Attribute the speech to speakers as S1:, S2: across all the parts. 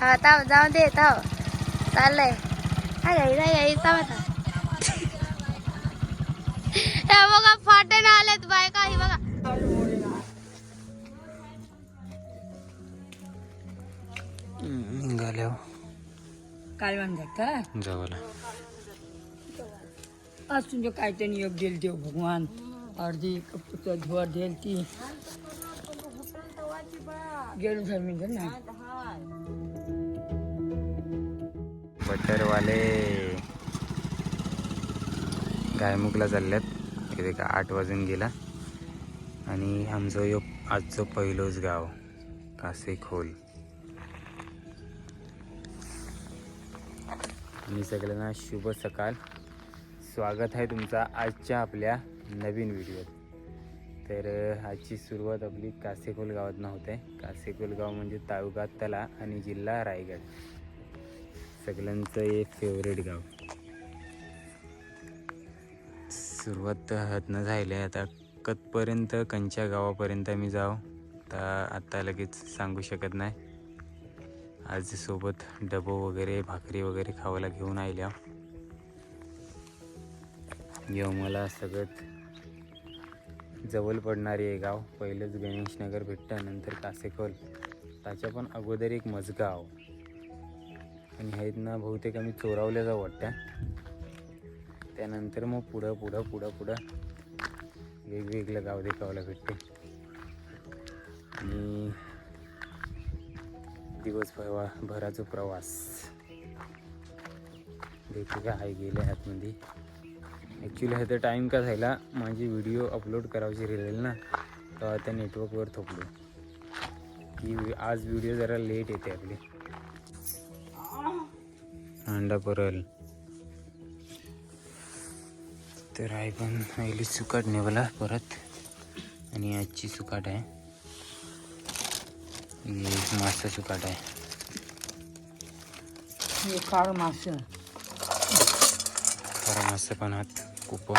S1: हा ताव जाऊ दे ताव चाललंय हाय गाई हाय गाई थांबा हे बघा फाटे ना आलेत बायका ही बघा
S2: निघाल्यावर
S3: काय म्हणतात का
S2: जवळ
S3: आज तुमचं काय ते नियोग देईल देव भगवान अर्धी कपूचं धुवा देईल ती गेलो जमीन ना
S2: बटरवाले. गायमुखला चालल्यात. इथे का आठ वाजून गेला. आणि आमचं यो आजचं पहिलोच गाव कासे खोल आणि सगळ्यांना शुभ सकाळ स्वागत आहे तुमचा आजच्या आपल्या नवीन व्हिडिओत. तर आजची सुरुवात आपली कासेकोल गावातनं होते. कासेकोल गाव म्हणजे तालुका तला आणि जिल्हा रायगड. सगळ्यांचं एक फेवरेट गाव. सुरुवात हातनं झाली आहे. आता कतपर्यंत कंच्या गावापर्यंत मी जाऊ. तर आत्ता लगेच सांगू शकत नाही. आज सोबत डबो वगैरे भाकरी वगैरे खावायला घेऊन आल्या येऊ मला सगळ्यात जवळ पडणारे हे गाव. पहिलंच गणेशनगर भेटतं नंतर कासेकोल त्याच्या पण अगोदर एक मजगाव. आणि आहेत ना बहुतेक आम्ही चोरावल्या जाऊ वाटत्या त्यानंतर मग पुढं पुढं पुढं पुढं वेगवेगळं गाव देखावायला भेटते. आणि दिवसभर भराचा प्रवास. देखील का आहे गेले आतमध्ये ॲक्च्युली ह्याचा टाईम का झाला माझी व्हिडिओ अपलोड करायची राहिलेली ना तेव्हा त्या नेटवर्कवर थोपलो. की आज व्हिडिओ जरा लेट येते आपली. अंडा परल. तर आहे पण पहिली सुकाट नेवला परत. आणि आजची सुकाट आहे. ही मासा सुकाट आहे.
S3: काळ मास
S2: खरा मासा पण आहात खूप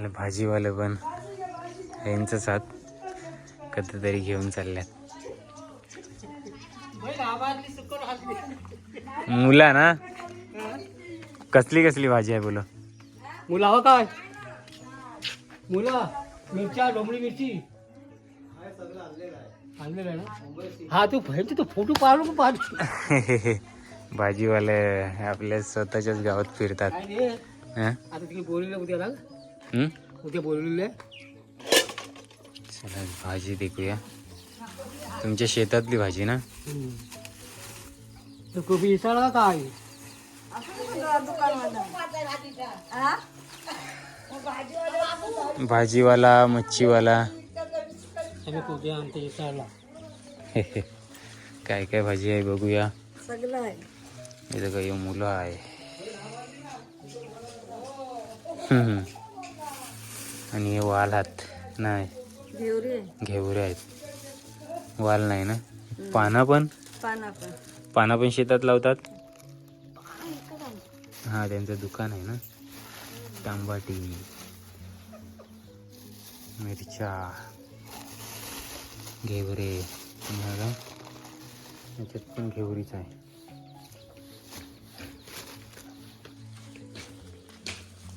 S2: याला भाजीवालं पण यांचंच हात कधीतरी घेऊन चालल्यात. मुला ना? कसली कसली भाजी आहे बोलो?
S3: मुला हो काय? मुला मिरच्या डोंबळी मिरची. आणलेलं आहे ना? हा तू फहिमची तू फोटो का पाहतो
S2: भाजीवाले आपल्या स्वतःच्याच गावात फिरतात?
S3: आता तिकडे बोललेलं उद्या? उद्या
S2: चला भाजी देखूया. तुमच्या शेतातली भाजी ना?
S3: कोबी इसळला काय?
S2: भाजीवाला मच्छीवाला.
S3: कोबी इसळला
S2: काय काय भाजी आहे बघूया.
S3: सगळं आहे.
S2: इथं काही मुलं आहे. हम्म. आणि हे वाल हात नाही घेवरे आहेत. वाल नाही ना? पानं पण?
S1: पाना पण.
S2: शेतात लावतात? हा त्यांचं दुकान आहे ना. तांबाटी मिरच्या घेवरे? याच्यात पण घेवरीच आहे.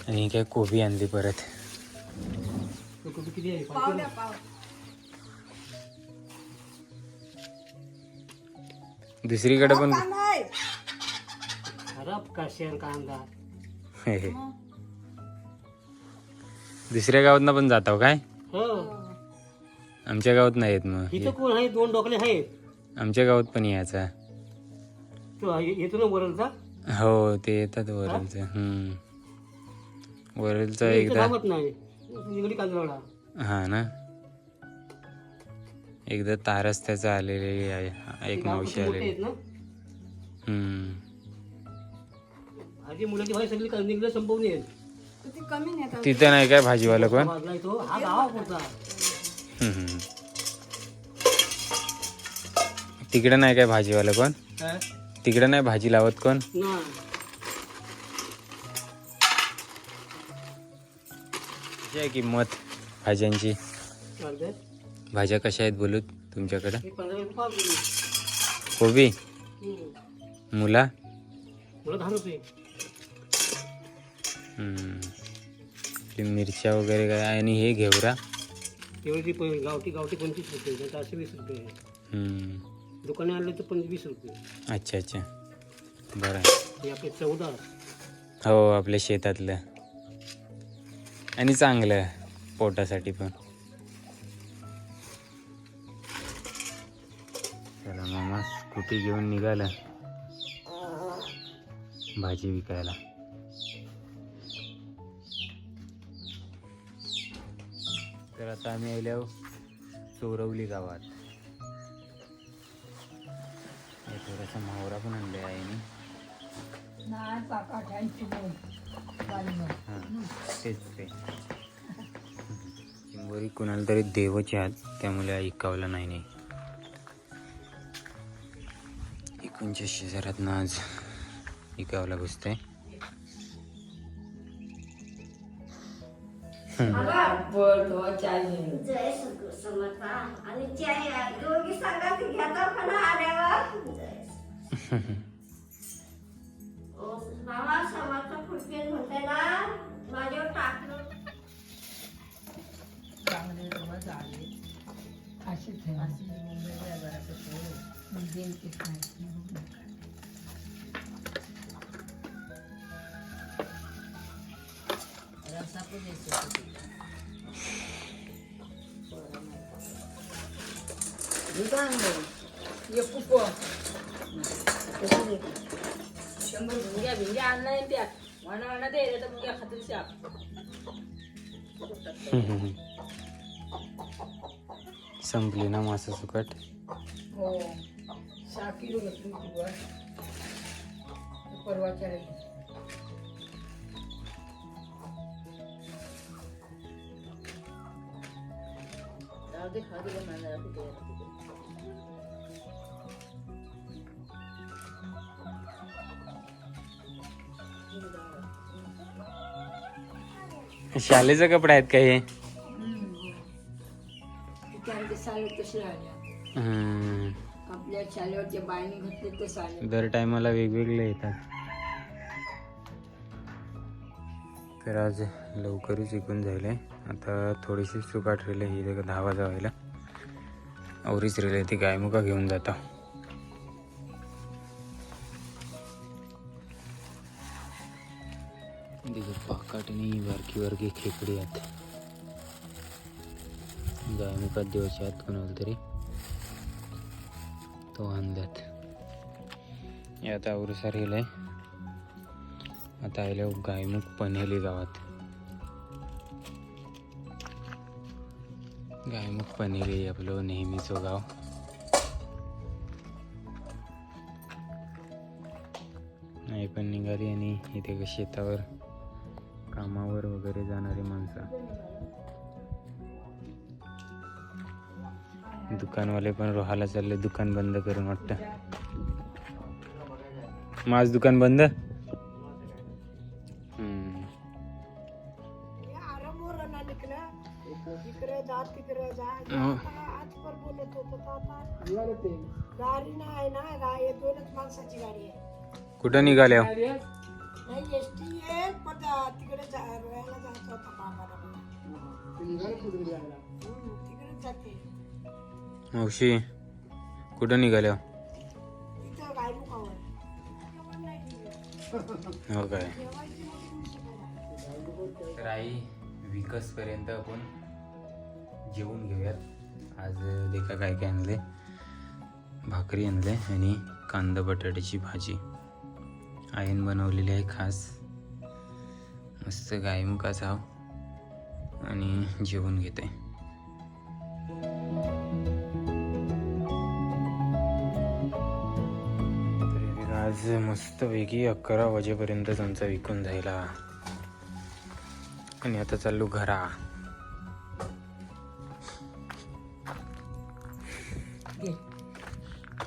S2: आणि काय कोबी आणली परत?
S3: तो कोबी किती आहे?
S2: दुसरीकडे पण
S3: खराब काशेर कांदा?
S2: हे हे. दुसऱ्या गावात पण जाताव काय?
S3: हो.
S2: आमच्या गावात नाही येत मग.
S3: इथं कोण आहे? दोन डोकले आहेत.
S2: आमच्या गावात पण यायचा.
S3: तो येतो ना वरलचा?
S2: हो ते येतात वरलचं. हम्म. वरलचं
S3: इथं
S2: एकदा
S3: थांबत नाही.
S2: हा ना. एकदा तारस्त्याचं आलेले आहे एक मावशी आलेली.
S3: आहेत ना?
S2: हम्म.
S3: आधी मुलाची भाई सगळी निगडी संपवून येईल.
S2: तिथं नाही काय भाजीवाला पण
S3: हा
S2: हम्म. तिकडे नाही काय भाजीवाला पण तिकडे नाही भाजी लावत कोण? कशी आहे किंमत? भाज्यांची. भाज्या कशा आहेत बोलू तुमच्याकडे? कोबी. मुला? मिरच्या वगैरे काय आणि हे घेवरा?
S3: गावठी गावठी पंचवीस रुपये. असे वीस रुपये. दुकाने आणले तर पंचवीस रुपये.
S2: अच्छा अच्छा. बरं.
S3: हे आपले चौदा.
S2: हो आपल्या शेतातलं. आणि चांगलं आहे पोटासाठी पण. चला मामा स्कूटी घेऊन निघाला. भाजी विकायला. तर आता आम्ही आलो चोरवली गावात. हे थोडासा मावरा पण आणले आहे हां तेच ते. चिंबोरी कुणाला तरी देवाचे आहेत त्यामुळे ऐकावलं नाही नाही. इकडच्या शेजारात ना आज ऐकावला बसतंय.
S4: आणि
S3: शंभर भुंग्या भिंग्या आणलाय त्या वाना वाना दे रे तर मुंग्या खातील शाप
S2: संपली ना मासा सुकट?
S3: हो.
S2: शालेचं कपडे आहेत का हे?
S3: आल्या. आपल्या घातले ते साले
S2: दर टायमाला वेगवेगळे येतात. तर आज लवकरच इकून जाईल आता थोडीशी सुकाट राहिले ही दहा वाजा व्हायला. आवरीच राहिले ती गायमुका घेऊन जाता. तिथे पाकाटणी बारकी बारकी खेकडी आहेत. गायमुखात देवाच्या आत कोणाला तरी? तो आणल्यात. हे आता आवरुसार गेलंय आता आल्या गायमुख पन्हेली गावात. गायमुख पन्हेली आपलं नेहमीचं गाव. नाही पण निघाली आणि इथे शेतावर कामावर वगैरे जाणारी माणसं. दुकानवाले पण रोहाला चालले दुकान बंद करून वाटतं. माझ दुकान बंद? हम्म. हो.
S4: गाडी नाही ना गाडी दोनच माणसाची गाडी आहे.
S2: कुठं
S4: तिकडे
S2: मावशी कुठं निघाल्या? हो काय? तर आई विकस पर्यंत आपण जेवून घेऊयात. आज देखा काय काय आणले भाकरी आणले आणि कांदा बटाट्याची भाजी. आईन बनवलेली आहे खास. मस्त गायमुखा चाव आणि जेवून घेते. आज मस्तपैकी अकरा वाजेपर्यंत आमचा विकून जायला. आणि आता चाललो घरा.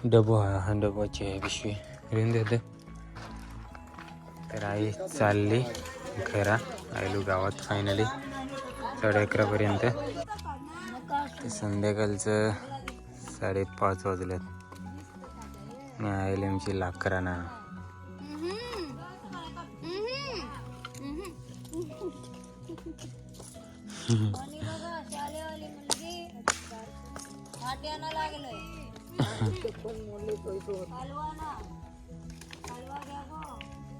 S2: डबो हा हा डबाची आहे पिशवी घेऊन देते तर आई चालली घरा. आयलू गावात फायनली साडे अकरापर्यंत. संध्याकाळचं साडेपाच वाजल्यात आणि आईला आमची लाकरा ना.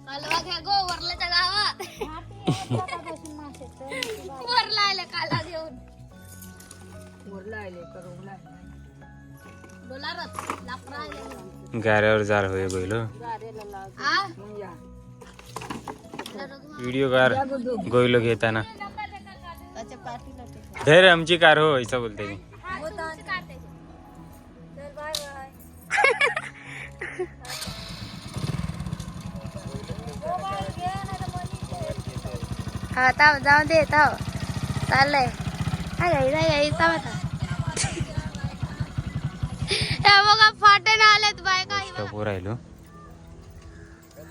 S1: कालवा घ्या गो वरल्याच्या गावात. वरला आल्या काला घेऊन.
S3: उरला आले
S1: आले
S2: गाऱ्यावर जार होय बैलो. व्हिडिओ कार गोयलो घेताना. धर आमची कार हो असं बोलते मी.
S1: हा ताव जाऊ दे ताव चाललंय. हाय गाई हाय गाई ताव आता हे बघा फाटे ना आलेत बायका ही बघा.
S2: स्टॉपवर राहिलो.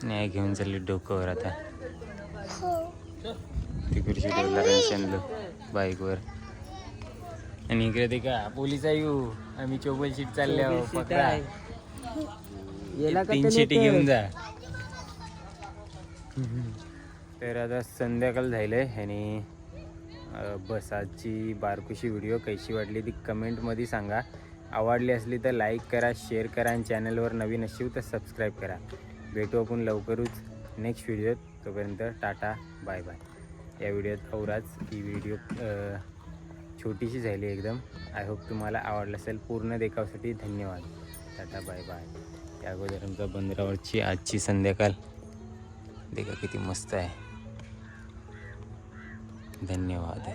S2: नाही घेऊन चालली डोकंवर आता. तिकडची आणलो बाईकवर. आणि इकडे ते का पोलीस येऊ आम्ही चोबल सीट चालल्या पकडा. तीन शिटी घेऊन जा. तर आता संध्याकाळ झालंय आणि अं, बसाची बारकुशी व्हिडिओ कशी वाटली ती कमेंटमध्ये सांगा. आवडली असली तर लाईक करा शेअर करा आणि चॅनलवर नवीन असेल तर सबस्क्राईब करा. भेटू आपण लवकरच नेक्स्ट व्हिडिओत तोपर्यंत टाटा बाय बाय या व्हिडिओत औराच ही व्हिडिओ छोटीशी झाली एकदम. आय होप तुम्हाला आवडलं असेल. पूर्ण देखावसाठी धन्यवाद. टाटा बाय बाय त्या अगोदर आमचा बंदरावरची आजची संध्याकाळ. देखा किती मस्त आहे. धन्यवाद.